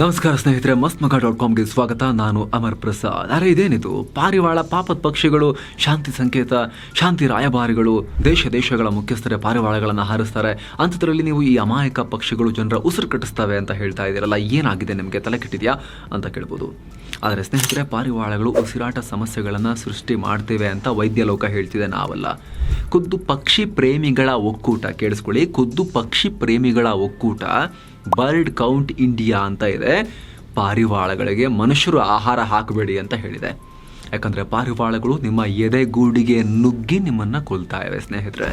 ನಮಸ್ಕಾರ ಸ್ನೇಹಿತರೆ ಮಸ್ತ್ ಮಗ ಡಾಟ್ ಕಾಮ್ಗೆ ಸ್ವಾಗತ. ನಾನು ಅಮರ್ ಪ್ರಸಾದ್. ಅರೆ, ಇದೇನಿದು? ಪಾರಿವಾಳ ಪಾಪದ ಪಕ್ಷಿಗಳು, ಶಾಂತಿ ಸಂಕೇತ, ಶಾಂತಿ ರಾಯಭಾರಿಗಳು, ದೇಶ ದೇಶಗಳ ಮುಖ್ಯಸ್ಥರೇ ಪಾರಿವಾಳಗಳನ್ನು ಹಾರಿಸ್ತಾರೆ. ಅಂಥದ್ರಲ್ಲಿ ನೀವು ಈ ಅಮಾಯಕ ಪಕ್ಷಿಗಳು ಜನರ ಉಸಿರು ಕಟ್ಟಿಸ್ತವೆ ಅಂತ ಹೇಳ್ತಾ ಇದ್ದೀರಲ್ಲ, ಏನಾಗಿದೆ ನಿಮಗೆ? ತಲೆ ಕೆಟ್ಟಿದೆಯಾ? ಅಂತ ಕೇಳ್ಬೋದು. ಆದರೆ ಸ್ನೇಹಿತರೆ, ಪಾರಿವಾಳಗಳು ಉಸಿರಾಟ ಸಮಸ್ಯೆಗಳನ್ನು ಸೃಷ್ಟಿ ಮಾಡ್ತೇವೆ ಅಂತ ವೈದ್ಯ ಲೋಕ ಹೇಳ್ತಿದೆ ನಾವಲ್ಲ. ಖುದ್ದು ಪಕ್ಷಿ ಪ್ರೇಮಿಗಳ ಒಕ್ಕೂಟ, ಕೇಳಿಸ್ಕೊಳ್ಳಿ. ಖುದ್ದು ಪಕ್ಷಿ ಪ್ರೇಮಿಗಳ ಒಕ್ಕೂಟ ಬರ್ಡ್ ಕೌಂಟ್ ಇಂಡಿಯಾ ಅಂತ ಇದೆ. ಪಾರಿವಾಳಗಳಿಗೆ ಮನುಷ್ಯರು ಆಹಾರ ಹಾಕಬೇಡಿ ಅಂತ ಹೇಳಿದೆ. ಯಾಕಂದರೆ ಪಾರಿವಾಳಗಳು ನಿಮ್ಮ ಎದೆಗೂಡಿಗೆ ನುಗ್ಗಿ ನಿಮ್ಮನ್ನು ಕೊಲ್ತಾ ಇವೆ, ಸ್ನೇಹಿತರೆ.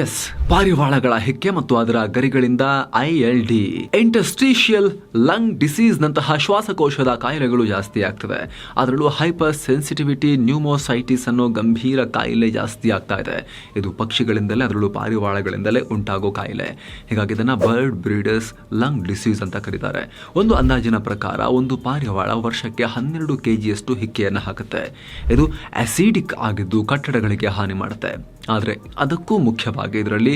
ಎಸ್ ಪಾರಿವಾಳಗಳ ಹೆಕ್ಕೆ ಮತ್ತು ಅದರ ಗರಿಗಳಿಂದ I L D industrial lung disease ನಂತಹ ಶ್ವಾಸಕೋಶದ ಕಾಯಿಲೆಗಳು ಜಾಸ್ತಿ ಆಗ್ತವೆ ಅದರಲ್ಲೂ ಹೈಪರ್ ಸೆನ್ಸಿಟಿವಿಟಿ ನ್ಯೂಮೋಸೈಟಿಸ್ ಅನ್ನೋ ಗಂಭೀರ ಕಾಯಿಲೆ ಜಾಸ್ತಿ ಆಗ್ತಾ ಇದೆ. ಇದು ಪಕ್ಷಿಗಳಿಂದಲೇ, ಅದರಲ್ಲೂ ಪಾರಿವಾಳಗಳಿಂದಲೇ ಉಂಟಾಗೋ ಕಾಯಿಲೆ. ಹೀಗಾಗಿ ಇದನ್ನು ಬರ್ಡ್ ಬ್ರೀಡರ್ಸ್ ಲಂಗ್ ಡಿಸೀಸ್ ಅಂತ ಕರೀತಾರೆ. ಒಂದು ಅಂದಾಜಿನ ಪ್ರಕಾರ ಒಂದು ಪಾರಿವಾಳ ವರ್ಷಕ್ಕೆ ಹನ್ನೆರಡು ಕೆ ಜಿಯಷ್ಟು ಹಿಕ್ಕೆಯನ್ನು ಹಾಕುತ್ತೆ. ಇದು ಆಸಿಡಿಕ್ ಆಗಿದ್ದು ಕಟ್ಟಡಗಳಿಗೆ ಹಾನಿ ಮಾಡುತ್ತೆ. ಆದರೆ ಅದಕ್ಕೂ ಮುಖ್ಯವಾಗಿ ಇದರಲ್ಲಿ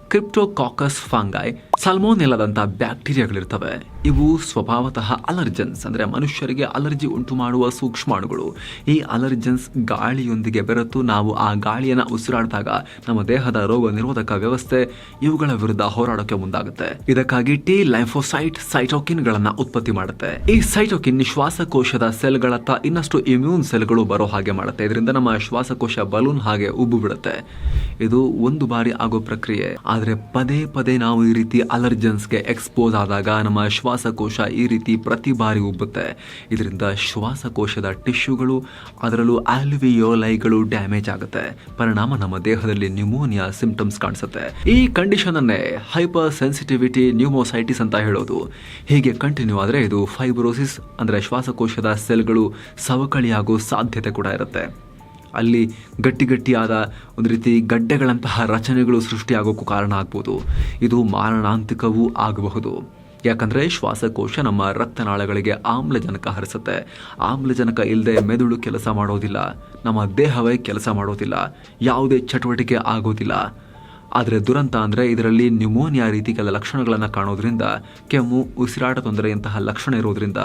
ಕ್ರಿಪ್ಟೋಕಾಕಸ್ ಫಾಂಗೈ ಸಲ್ಮೋನೆಲದಂಥ ಬ್ಯಾಕ್ಟೀರಿಯಾಗಳಿರ್ತವೆ. ಇವು ಸ್ವಭಾವತಃ ಅಲರ್ಜನ್ಸ್ ಅಂದರೆ ಮನುಷ್ಯರಿಗೆ ಅಲರ್ಜಿ ಉಂಟು ಮಾಡುವ ಸೂಕ್ಷ್ಮಾಣುಗಳು. ಈ ಅಲರ್ಜನ್ಸ್ ಗಾಳಿಯೊಂದಿಗೆ ಬೆರೆತು ನಾವು ಆ ಗಾಳಿಯನ್ನು ಉಸಿರಾಡಿದಾಗ ನಮ್ಮ ದೇಹದ ರೋಗ ನಿರೋಧಕ ವ್ಯವಸ್ಥೆ ಇವುಗಳ ವಿರುದ್ಧ ಹೋರಾಡೋಕೆ ಮುಂದಾಗುತ್ತೆ. ಇದಕ್ಕಾಗಿ ಟಿ ಲೈಫೋಸೈಟ್ ಸೈಟೋಕಿನ್ಗಳನ್ನ ಉತ್ಪತ್ತಿ ಮಾಡುತ್ತೆ. ಈ ಸೈಟೋಕಿನ್ ಶ್ವಾಸಕೋಶದ ಸೆಲ್ಗಳತ್ತ ಇನ್ನಷ್ಟು ಇಮ್ಯೂನ್ ಸೆಲ್ಗಳು ಬರೋ ಹಾಗೆ ಮಾಡುತ್ತೆ. ಇದರಿಂದ ನಮ್ಮ ಶ್ವಾಸಕೋಶ ಬಲೂನ್ ಹಾಗೆ ಉಬ್ಬು ಬಿಡುತ್ತೆ. ಇದು ಒಂದು ಬಾರಿ ಆಗೋ ಪ್ರಕ್ರಿಯೆ. ಆದ್ರೆ ಪದೇ ಪದೇ ನಾವು ಈ ರೀತಿ ಅಲರ್ಜನ್ಸ್ಗೆ ಎಕ್ಸ್ಪೋಸ್ ಆದಾಗ ನಮ್ಮ ಶ್ವಾಸಕೋಶ ಈ ರೀತಿ ಪ್ರತಿ ಬಾರಿ ಉಬ್ಬುತ್ತೆ. ಇದರಿಂದ ಶ್ವಾಸಕೋಶದ ಟಿಶ್ಯೂಗಳು, ಅದರಲ್ಲೂ ಆಲ್ವಿಯೋಲೈಗಳು ಡ್ಯಾಮೇಜ್ ಆಗುತ್ತೆ. ಪರಿಣಾಮ ನಮ್ಮ ದೇಹದಲ್ಲಿ ನ್ಯೂಮೋನಿಯಾ ಸಿಂಪ್ಟಮ್ಸ್ ಕಾಣಿಸುತ್ತೆ. ಈ ಕಂಡೀಷನ್ ಅನ್ನೇ ಹೈಪರ್ ಸೆನ್ಸಿಟಿವಿಟಿ ನ್ಯೂಮೋಸೈಟಿಸ್ ಅಂತ ಹೇಳೋದು. ಹೀಗೆ ಕಂಟಿನ್ಯೂ ಆದರೆ ಇದು ಫೈಬ್ರೋಸಿಸ್, ಅಂದರೆ ಶ್ವಾಸಕೋಶದ ಸೆಲ್ಗಳು ಸವಕಳಿಯಾಗೋ ಸಾಧ್ಯತೆ ಕೂಡ ಇರುತ್ತೆ. ಅಲ್ಲಿ ಗಟ್ಟಿ ಗಟ್ಟಿಯಾದ ಒಂದು ರೀತಿ ಗಡ್ಡೆಗಳಂತಹ ರಚನೆಗಳು ಸೃಷ್ಟಿಯಾಗೋಕ್ಕೂ ಕಾರಣ ಆಗ್ಬೋದು. ಇದು ಮಾರಣಾಂತಿಕವೂ ಆಗಬಹುದು. ಯಾಕಂದರೆ ಶ್ವಾಸಕೋಶ ನಮ್ಮ ರಕ್ತನಾಳಗಳಿಗೆ ಆಮ್ಲಜನಕ ಹರಿಸುತ್ತೆ. ಆಮ್ಲಜನಕ ಇಲ್ಲದೆ ಮೆದುಳು ಕೆಲಸ ಮಾಡೋದಿಲ್ಲ. ನಮ್ಮ ದೇಹವೇ ಕೆಲಸ ಮಾಡೋದಿಲ್ಲ. ಯಾವುದೇ ಚಟುವಟಿಕೆ ಆಗೋದಿಲ್ಲ. ಆದರೆ ದುರಂತ ಅಂದರೆ ಇದರಲ್ಲಿ ನ್ಯುಮೋನಿಯಾ ರೀತಿ ಕೆಲ ಲಕ್ಷಣಗಳನ್ನು ಕಾಣೋದ್ರಿಂದ, ಕೆಮ್ಮು ಉಸಿರಾಟ ತೊಂದರೆಯಂತಹ ಲಕ್ಷಣ ಇರೋದ್ರಿಂದ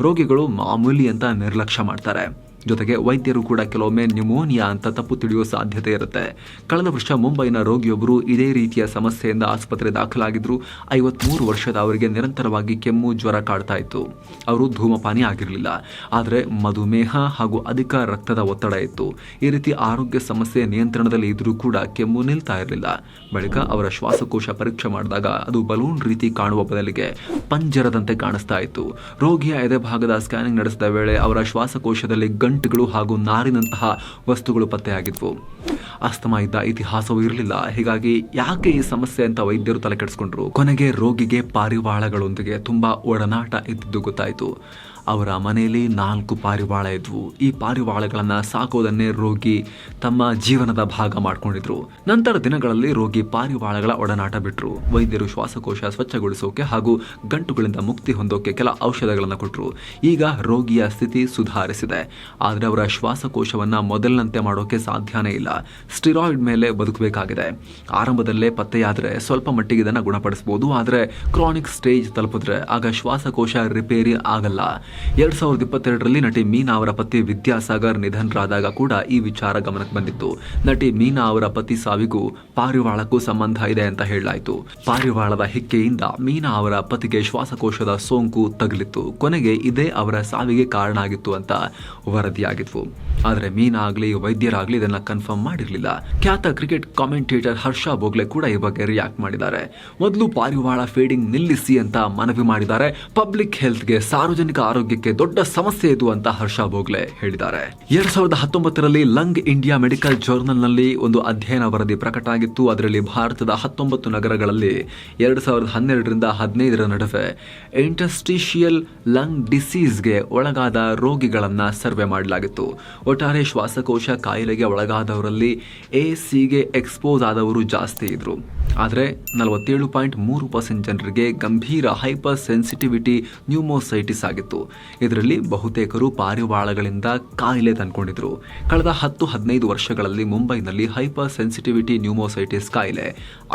ರೋಗಿಗಳು ಮಾಮೂಲಿ ಅಂತ ನಿರ್ಲಕ್ಷ್ಯ ಮಾಡ್ತಾರೆ. ಜೊತೆಗೆ ವೈದ್ಯರು ಕೂಡ ಕೆಲವೊಮ್ಮೆ ನ್ಯೂಮೋನಿಯಾ ಅಂತ ತಪ್ಪು ತಿಳಿಯುವ ಸಾಧ್ಯತೆ ಇರುತ್ತೆ. ಕಳೆದ ವರ್ಷ ಮುಂಬೈನ ರೋಗಿಯೊಬ್ಬರು ಇದೇ ರೀತಿಯ ಸಮಸ್ಯೆಯಿಂದ ಆಸ್ಪತ್ರೆ ದಾಖಲಾಗಿದ್ರು. ಐವತ್ಮೂರು ವರ್ಷದ ಅವರಿಗೆ ನಿರಂತರವಾಗಿ ಕೆಮ್ಮು, ಜ್ವರ ಕಾಡ್ತಾ ಇತ್ತು. ಅವರು ಧೂಮಪಾನಿ ಆಗಿರಲಿಲ್ಲ. ಆದರೆ ಮಧುಮೇಹ ಹಾಗೂ ಅಧಿಕ ರಕ್ತದ ಒತ್ತಡ ಇತ್ತು. ಈ ರೀತಿ ಆರೋಗ್ಯ ಸಮಸ್ಯೆ ನಿಯಂತ್ರಣದಲ್ಲಿ ಇದ್ರೂ ಕೂಡ ಕೆಮ್ಮು ನಿಲ್ತಾ ಇರಲಿಲ್ಲ. ಬಳಿಕ ಅವರ ಶ್ವಾಸಕೋಶ ಪರೀಕ್ಷೆ ಮಾಡಿದಾಗ ಅದು ಬಲೂನ್ ರೀತಿ ಕಾಣುವ ಬದಲಿಗೆ ಪಂಜರದಂತೆ ಕಾಣಿಸ್ತಾ ಇತ್ತು. ರೋಗಿಯ ಎದೆ ಭಾಗದ ಸ್ಕ್ಯಾನಿಂಗ್ ನಡೆಸಿದ ವೇಳೆ ಅವರ ಶ್ವಾಸಕೋಶದಲ್ಲಿ ಗಂಟುಗಳು ಹಾಗೂ ನಾರಿನಂತಹ ವಸ್ತುಗಳು ಪತ್ತೆಯಾಗಿದ್ವು. ಅಸ್ತಮ ಇದ್ದ ಇತಿಹಾಸವೂ ಇರಲಿಲ್ಲ. ಹೀಗಾಗಿ ಯಾಕೆ ಈ ಸಮಸ್ಯೆ ಅಂತ ವೈದ್ಯರು ತಲೆ ಕೆಡಿಸ್ಕೊಂಡ್ರು ಕೊನೆಗೆ ರೋಗಿಗೆ ಪಾರಿವಾಳಗಳೊಂದಿಗೆ ತುಂಬಾ ಒಡನಾಟ ಇದ್ದಿದ್ದು ಗೊತ್ತಾಯಿತು. ಅವರ ಮನೆಯಲ್ಲಿ ನಾಲ್ಕು ಪಾರಿವಾಳ ಇದ್ವು. ಈ ಪಾರಿವಾಳಗಳನ್ನು ಸಾಕೋದನ್ನೇ ರೋಗಿ ತಮ್ಮ ಜೀವನದ ಭಾಗ ಮಾಡಿಕೊಂಡಿದ್ರು. ನಂತರ ದಿನಗಳಲ್ಲಿ ರೋಗಿ ಪಾರಿವಾಳಗಳ ಒಡನಾಟ ಬಿಟ್ಟರು ವೈದ್ಯರು ಶ್ವಾಸಕೋಶ ಸ್ವಚ್ಛಗೊಳಿಸೋಕೆ ಹಾಗೂ ಗಂಟುಗಳಿಂದ ಮುಕ್ತಿ ಹೊಂದೋಕೆ ಕೆಲ ಔಷಧಗಳನ್ನು ಕೊಟ್ಟರು ಈಗ ರೋಗಿಯ ಸ್ಥಿತಿ ಸುಧಾರಿಸಿದೆ. ಆದರೆ ಅವರ ಶ್ವಾಸಕೋಶವನ್ನು ಮೊದಲಿನಂತೆ ಮಾಡೋಕೆ ಸಾಧ್ಯನೇ ಇಲ್ಲ. ಸ್ಟಿರಾಯ್ಡ್ ಮೇಲೆ ಬದುಕಬೇಕಾಗಿದೆ. ಆರಂಭದಲ್ಲೇ ಪತ್ತೆಯಾದರೆ ಸ್ವಲ್ಪ ಮಟ್ಟಿಗೆ ಇದನ್ನು ಗುಣಪಡಿಸಬಹುದು ಆದರೆ ಕ್ರಾನಿಕ್ ಸ್ಟೇಜ್ ತಲುಪಿದ್ರೆ ಆಗ ಶ್ವಾಸಕೋಶ ರಿಪೇರಿ ಆಗಲ್ಲ. ಎರಡ್ ಸಾವಿರದ ಇಪ್ಪತ್ತೆರಡರಲ್ಲಿ ನಟಿ ಮೀನಾ ಅವರ ಪತಿ ವಿದ್ಯಾಸಾಗರ್ ನಿಧನರಾದಾಗ ಕೂಡ ಈ ವಿಚಾರ ಗಮನಕ್ಕೆ ಬಂದಿತ್ತು. ನಟಿ ಮೀನಾ ಅವರ ಪತಿ ಸಾವಿಗೂ ಪಾರಿವಾಳಕ್ಕೂ ಸಂಬಂಧ ಇದೆ ಅಂತ ಹೇಳಲಾಯಿತು. ಪಾರಿವಾಳದ ಹಿಕ್ಕೆಯಿಂದ ಮೀನಾ ಅವರ ಪತಿಗೆ ಶ್ವಾಸಕೋಶದ ಸೋಂಕು ತಗುಲಿತ್ತು. ಕೊನೆಗೆ ಇದೇ ಅವರ ಸಾವಿಗೆ ಕಾರಣ ಆಗಿತ್ತು ಅಂತ ವರದಿಯಾಗಿತ್ತು. ಆದರೆ ಮೀನಾ ಆಗಲಿ, ವೈದ್ಯರಾಗಲಿ ಇದನ್ನ ಕನ್ಫರ್ಮ್ ಮಾಡಿರಲಿಲ್ಲ. ಖ್ಯಾತ ಕ್ರಿಕೆಟ್ ಕಾಮೆಂಟೇಟರ್ ಹರ್ಷ ಬೋಗ್ಲೆ ಕೂಡ ಈ ಬಗ್ಗೆ ರಿಯಾಕ್ಟ್ ಮಾಡಿದ್ದಾರೆ. ಮೊದಲು ಪಾರಿವಾಳ ಫೀಡಿಂಗ್ ನಿಲ್ಲಿಸಿ ಅಂತ ಮನವಿ ಮಾಡಿದ್ದಾರೆ. ಪಬ್ಲಿಕ್ ಹೆಲ್ತ್ಗೆ ಸಾರ್ವಜನಿಕ ಆರೋಗ್ಯಕ್ಕೆ ದೊಡ್ಡ ಸಮಸ್ಯೆ ಇದು ಅಂತ ಹರ್ಷ ಭೋಗ್ಲೆ ಹೇಳಿದ್ದಾರೆ. ಎರಡ್ ಸಾವಿರದ ಹತ್ತೊಂಬತ್ತರಲ್ಲಿ ಲಂಗ್ ಇಂಡಿಯಾ ಮೆಡಿಕಲ್ ಜರ್ನಲ್ನಲ್ಲಿ ಒಂದು ಅಧ್ಯಯನ ವರದಿ ಪ್ರಕಟ ಆಗಿತ್ತು. ಅದರಲ್ಲಿ ಭಾರತದ ಹತ್ತೊಂಬತ್ತು ನಗರಗಳಲ್ಲಿ ಎರಡ್ ಸಾವಿರದ ಹನ್ನೆರಡರಿಂದ ಹದಿನೈದರ ನಡುವೆ ಇಂಟಸ್ಟಿಷಿಯಲ್ ಲಂಗ್ ಡಿಸೀಸ್ಗೆ ಒಳಗಾದ ರೋಗಿಗಳನ್ನ ಸರ್ವೆ ಮಾಡಲಾಗಿತ್ತು. ಒಟ್ಟಾರೆ ಶ್ವಾಸಕೋಶ ಕಾಯಿಲೆಗೆ ಒಳಗಾದವರಲ್ಲಿ ಎ ಸಿಗೆ ಎಕ್ಸ್ಪೋಸ್ ಆದವರು ಜಾಸ್ತಿ ಇದ್ರು. ಆದರೆ ನಲವತ್ತೇಳು ಪಾಯಿಂಟ್ ಮೂರು ಪರ್ಸೆಂಟ್ ಜನರಿಗೆ ಗಂಭೀರ ಹೈಪರ್ ಸೆನ್ಸಿಟಿವಿಟಿ ನ್ಯೂಮೋಸೈಟಿಸ್ ಆಗಿತ್ತು. ಇದರಲ್ಲಿ ಬಹುತೇಕರು ಪಾರಿವಾಳಗಳಿಂದ ಕಾಯಿಲೆ ತಂದ್ಕೊಂಡಿದ್ರು. ಕಳೆದ ಹತ್ತು ಹದಿನೈದು ವರ್ಷಗಳಲ್ಲಿ ಮುಂಬೈನಲ್ಲಿ ಹೈಪರ್ ಸೆನ್ಸಿಟಿವಿಟಿ ನ್ಯೂಮೋಸೈಟಿಸ್ ಕಾಯಿಲೆ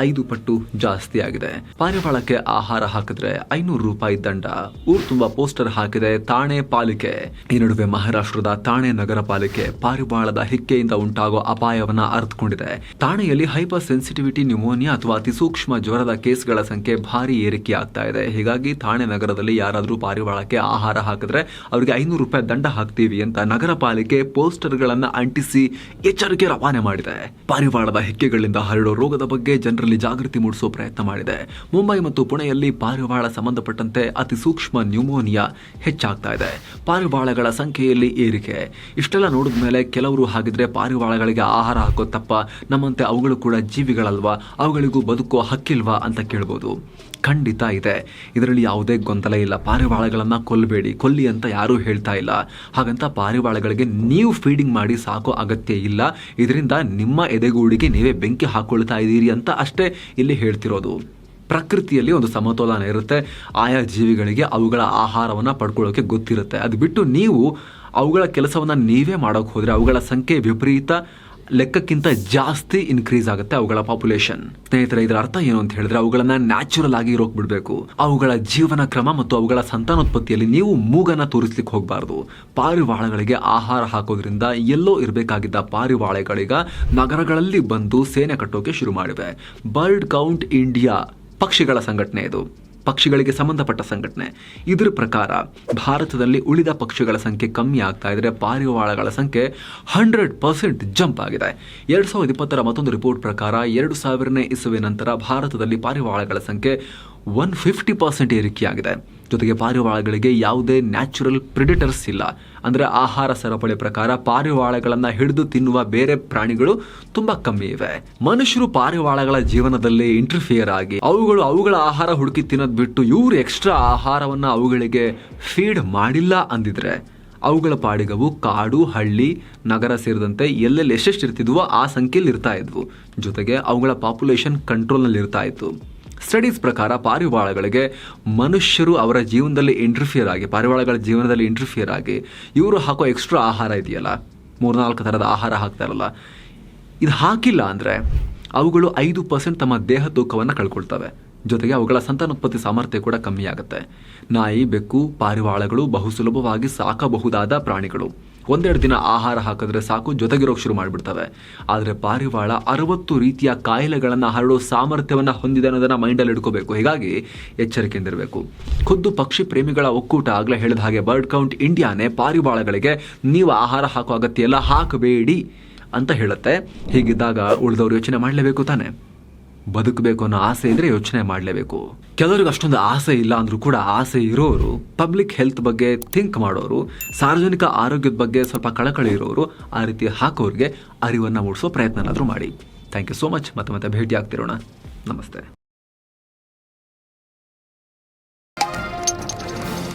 ಐದು ಪಟ್ಟು ಜಾಸ್ತಿ ಆಗಿದೆ ಪಾರಿವಾಳಕ್ಕೆ ಆಹಾರ ಹಾಕಿದ್ರೆ ಐನೂರು ರೂಪಾಯಿ ದಂಡ. ಊರು ತುಂಬಾ ಪೋಸ್ಟರ್ ಹಾಕಿದೆ, ತಾಣೆ ಪಾಲಿಕೆ ಈ ನಡುವೆ ಮಹಾರಾಷ್ಟ್ರದ ತಾಣೆ ನಗರ ಪಾಲಿಕೆ ಪಾರಿವಾಳದ ಹಿಕ್ಕೆಯಿಂದ ಉಂಟಾಗೋ ಅಪಾಯವನ್ನ ಅರ್ಥಕೊಂಡಿದೆ ತಾಣೆಯಲ್ಲಿ ಹೈಪರ್ ಸೆನ್ಸಿಟಿವಿಟಿ ನ್ಯೂಮೋನಿಯಾ ಅಥವಾ ಅತಿ ಸೂಕ್ಷ್ಮ ಜ್ವರದ ಕೇಸ್ಗಳ ಸಂಖ್ಯೆ ಭಾರಿ ಏರಿಕೆ ಆಗ್ತಾ ಇದೆ. ಹೀಗಾಗಿ ಥಾಣೆ ನಗರದಲ್ಲಿ ಯಾರಾದರೂ ಪಾರಿವಾಳಕ್ಕೆ ಆಹಾರ ಹಾಕಿದ್ರೆ ಅವರಿಗೆ ಐನೂರು ರೂಪಾಯಿ ದಂಡ ಹಾಕ್ತೀವಿ ಅಂತ ನಗರ ಪಾಲಿಕೆ ಪೋಸ್ಟರ್ಗಳನ್ನು ಅಂಟಿಸಿ ಎಚ್ಚರಿಕೆ ರವಾನೆ ಮಾಡಿದೆ. ಪಾರಿವಾಳದ ಹೆಕ್ಕೆಗಳಿಂದ ಹರಡೋ ರೋಗದ ಬಗ್ಗೆ ಜನರಲ್ಲಿ ಜಾಗೃತಿ ಮೂಡಿಸೋ ಪ್ರಯತ್ನ ಮಾಡಿದೆ. ಮುಂಬೈ ಮತ್ತು ಪುಣೆಯಲ್ಲಿ ಪಾರಿವಾಳ ಸಂಬಂಧಪಟ್ಟಂತೆ ಅತಿ ಸೂಕ್ಷ್ಮ ನ್ಯೂಮೋನಿಯಾ ಹೆಚ್ಚಾಗ್ತಾ ಇದೆ. ಪಾರಿವಾಳಗಳ ಸಂಖ್ಯೆಯಲ್ಲಿ ಏರಿಕೆ. ಇಷ್ಟೆಲ್ಲ ನೋಡಿದ ಮೇಲೆ ಕೆಲವರು ಹಾಗಿದ್ರೆ ಪಾರಿವಾಳಗಳಿಗೆ ಆಹಾರ ಹಾಕೋ ತಪ್ಪ. ನಮ್ಮಂತೆ ಅವುಗಳು ಕೂಡ ಜೀವಿಗಳಲ್ವಾ? ಅವುಗಳಿಗೂ ಬದುಕೋ ಹಕ್ಕಿಲ್ವಾ ಅಂತ ಕೇಳ್ಬೋದು. ಖಂಡಿತ ಇದೆ. ಇದರಲ್ಲಿ ಯಾವುದೇ ಗೊಂದಲ ಇಲ್ಲ. ಪಾರಿವಾಳಗಳನ್ನು ಕೊಲ್ಲಬೇಡಿ ಕೊಲ್ಲಿ ಅಂತ ಯಾರೂ ಹೇಳ್ತಾ ಇಲ್ಲ. ಹಾಗಂತ ಪಾರಿವಾಳಗಳಿಗೆ ನೀವು ಫೀಡಿಂಗ್ ಮಾಡಿ ಸಾಕೋ ಅಗತ್ಯ ಇಲ್ಲ. ಇದರಿಂದ ನಿಮ್ಮ ಎದೆಗೂಡಿಗೆ ನೀವೇ ಬೆಂಕಿ ಹಾಕೊಳ್ತಾ ಇದ್ದೀರಿ ಅಂತ ಅಷ್ಟೇ ಇಲ್ಲಿ ಹೇಳ್ತಿರೋದು. ಪ್ರಕೃತಿಯಲ್ಲಿ ಒಂದು ಸಮತೋಲನ ಇರುತ್ತೆ. ಆಯಾ ಜೀವಿಗಳಿಗೆ ಅವುಗಳ ಆಹಾರವನ್ನು ಪಡ್ಕೊಳ್ಳೋಕೆ ಗೊತ್ತಿರುತ್ತೆ. ಅದು ಬಿಟ್ಟು ನೀವು ಅವುಗಳ ಕೆಲಸವನ್ನು ನೀವೇ ಮಾಡೋಕೆ ಹೋದರೆ ಅವುಗಳ ಸಂಖ್ಯೆ ವಿಪರೀತ. ಲೆಕ್ಕಕ್ಕಿಂತ ಜಾಸ್ತಿ ಇನ್ಕ್ರೀಸ್ ಆಗುತ್ತೆ ಅವುಗಳ ಪಾಪ್ಯುಲೇಷನ್ ಸ್ನೇಹಿತರೆ, ಇದರ ಅರ್ಥ ಏನು ಅಂತ ಹೇಳಿದ್ರೆ ಅವುಗಳನ್ನ ನ್ಯಾಚುರಲ್ ಆಗಿ ಇರೋಕ್ ಬಿಡಬೇಕು ಅವುಗಳ ಜೀವನ ಕ್ರಮ ಮತ್ತು ಅವುಗಳ ಸಂತಾನೋತ್ಪತ್ತಿಯಲ್ಲಿ ನೀವು ಮೂಗನ ತೋರಿಸ್ಲಿಕ್ಕೆ ಹೋಗಬಾರದು. ಪಾರಿವಾಳಗಳಿಗೆ ಆಹಾರ ಹಾಕೋದ್ರಿಂದ ಎಲ್ಲೋ ಇರಬೇಕಾಗಿದ್ದ ಪಾರಿವಾಳಗಳೀಗ ನಗರಗಳಲ್ಲಿ ಬಂದು ಸೇನೆ ಕಟ್ಟೋಕೆ ಶುರು ಮಾಡಿವೆ. ಬರ್ಡ್ ಕೌಂಟ್ ಇಂಡಿಯಾ ಪಕ್ಷಿಗಳ ಸಂಘಟನೆ ಇದು. ಪಕ್ಷಿಗಳಿಗೆ ಸಂಬಂಧಪಟ್ಟ ಸಂಘಟನೆ. ಇದರ ಪ್ರಕಾರ ಭಾರತದಲ್ಲಿ ಉಳಿದ ಪಕ್ಷಿಗಳ ಸಂಖ್ಯೆ ಕಮ್ಮಿ ಆಗ್ತಾ ಇದ್ರೆ ಪಾರಿವಾಳಗಳ ಸಂಖ್ಯೆ ಹಂಡ್ರೆಡ್ ಪರ್ಸೆಂಟ್ ಜಂಪ್ ಆಗಿದೆ. ಎರಡು ಸಾವಿರದ ಇಪ್ಪತ್ತರ ಮತ್ತೊಂದು ರಿಪೋರ್ಟ್ ಪ್ರಕಾರ ಎರಡು ಸಾವಿರನೇ ಇಸುವೆ ನಂತರ ಭಾರತದಲ್ಲಿ ಪಾರಿವಾಳಗಳ ಸಂಖ್ಯೆ ಒನ್ ಫಿಫ್ಟಿ ಪರ್ಸೆಂಟ್ ಏರಿಕೆಯಾಗಿದೆ. ಜೊತೆಗೆ ಪಾರಿವಾಳಗಳಿಗೆ ಯಾವುದೇ ನ್ಯಾಚುರಲ್ ಪ್ರಿಡಿಟರ್ಸ್ ಇಲ್ಲ. ಅಂದರೆ ಆಹಾರ ಸರಪಳಿ ಪ್ರಕಾರ ಪಾರಿವಾಳಗಳನ್ನು ಹಿಡಿದು ತಿನ್ನುವ ಬೇರೆ ಪ್ರಾಣಿಗಳು ತುಂಬಾ ಕಮ್ಮಿ ಇವೆ. ಮನುಷ್ಯರು ಪಾರಿವಾಳಗಳ ಜೀವನದಲ್ಲಿ ಇಂಟರ್ಫಿಯರ್ ಆಗಿ ಅವುಗಳು ಅವುಗಳ ಆಹಾರ ಹುಡುಕಿ ತಿನ್ನೋದು ಬಿಟ್ಟು ಇವರು ಎಕ್ಸ್ಟ್ರಾ ಆಹಾರವನ್ನ ಅವುಗಳಿಗೆ ಫೀಡ್ ಮಾಡಿಲ್ಲ ಅಂದಿದ್ರೆ ಅವುಗಳ ಪಾಡಿಗವು ಕಾಡು, ಹಳ್ಳಿ, ನಗರ ಸೇರಿದಂತೆ ಎಲ್ಲೆಲ್ಲಿ ಎಷ್ಟೆಷ್ಟು ಇರ್ತಿದ್ವೋ ಆ ಸಂಖ್ಯೆಯಲ್ಲಿ ಇರ್ತಾ ಇದ್ವು. ಜೊತೆಗೆ ಅವುಗಳ ಪಾಪ್ಯುಲೇಷನ್ ಕಂಟ್ರೋಲ್ನಲ್ಲಿ ಇರ್ತಾ ಇತ್ತು. ಸ್ಟಡೀಸ್ ಪ್ರಕಾರ ಪಾರಿವಾಳಗಳಿಗೆ ಮನುಷ್ಯರು ಅವರ ಜೀವನದಲ್ಲಿ ಇಂಟರ್ಫಿಯರ್ ಆಗಿ, ಪಾರಿವಾಳಗಳ ಜೀವನದಲ್ಲಿ ಇಂಟರ್ಫಿಯರ್ ಆಗಿ ಇವರು ಹಾಕೋ ಎಕ್ಸ್ಟ್ರಾ ಆಹಾರ ಇದೆಯಲ್ಲ? ಮೂರ್ನಾಲ್ಕು ಥರದ ಆಹಾರ ಹಾಕ್ತಾರಲ್ಲ. ಇದು ಹಾಕಿಲ್ಲ ಅಂದರೆ ಅವುಗಳು ಐದು ಪರ್ಸೆಂಟ್ ತಮ್ಮ ದೇಹ ತೂಕವನ್ನು ಕಳ್ಕೊಳ್ತವೆ. ಜೊತೆಗೆ ಅವುಗಳ ಸಂತಾನೋತ್ಪತ್ತಿ ಸಾಮರ್ಥ್ಯ ಕೂಡ ಕಮ್ಮಿ ಆಗುತ್ತೆ. ನಾಯಿ, ಬೆಕ್ಕು, ಪಾರಿವಾಳಗಳು ಬಹು ಸುಲಭವಾಗಿ ಸಾಕಬಹುದಾದ ಪ್ರಾಣಿಗಳು. ಒಂದೆರಡು ದಿನ ಆಹಾರ ಹಾಕಿದ್ರೆ ಸಾಕು, ಜೊತೆಗಿರೋಕೆ ಶುರು ಮಾಡಿಬಿಡ್ತವೆ. ಆದರೆ ಪಾರಿವಾಳ ಅರವತ್ತು ರೀತಿಯ ಕಾಯಿಲೆಗಳನ್ನು ಹರಡೋ ಸಾಮರ್ಥ್ಯವನ್ನು ಹೊಂದಿದೆ ಅನ್ನೋದನ್ನು ಮೈಂಡಲ್ಲಿ ಇಟ್ಕೋಬೇಕು. ಹೀಗಾಗಿ ಎಚ್ಚರಿಕೆಯಿಂದಿರಬೇಕು ಖುದ್ದು ಪಕ್ಷಿ ಪ್ರೇಮಿಗಳ ಒಕ್ಕೂಟ ಆಗಲೇ ಹೇಳಿದ ಹಾಗೆ ಬರ್ಡ್ ಕೌಂಟ್ ಇಂಡಿಯಾನೇ ಪಾರಿವಾಳಗಳಿಗೆ, ನೀವು ಆಹಾರ ಹಾಕೋ ಅಗತ್ಯ ಎಲ್ಲ ಹಾಕಬೇಡಿ ಅಂತ ಹೇಳುತ್ತೆ. ಹೀಗಿದ್ದಾಗ ಉಳಿದವರು ಯೋಚನೆ ಮಾಡಲೇಬೇಕು ತಾನೆ? ಬದುಕಬೇಕು ಅನ್ನೋ ಆಸೆ ಇದ್ರೆ ಯೋಚನೆ ಮಾಡಲೇಬೇಕು. ಕೆಲವರಿಗೆ ಅಷ್ಟೊಂದು ಆಸೆ ಇಲ್ಲ ಅಂದ್ರೂ ಕೂಡ ಆಸೆ ಇರೋರು ಪಬ್ಲಿಕ್ ಹೆಲ್ತ್ ಬಗ್ಗೆ ಥಿಂಕ್ ಮಾಡೋರು, ಸಾರ್ವಜನಿಕ ಆರೋಗ್ಯದ ಬಗ್ಗೆ ಸ್ವಲ್ಪ ಕಳಕಳಿ ಇರೋರು ಆ ರೀತಿ ಹಾಕೋರಿಗೆ ಅರಿವನ್ನು ಮೂಡಿಸೋ ಪ್ರಯತ್ನನಾದರೂ ಮಾಡಿ. ಥ್ಯಾಂಕ್ ಯು ಸೋ ಮಚ್ ಮತ್ತೆ ಮತ್ತೆ ಭೇಟಿ ಆಗ್ತಿರೋಣ ನಮಸ್ತೆ.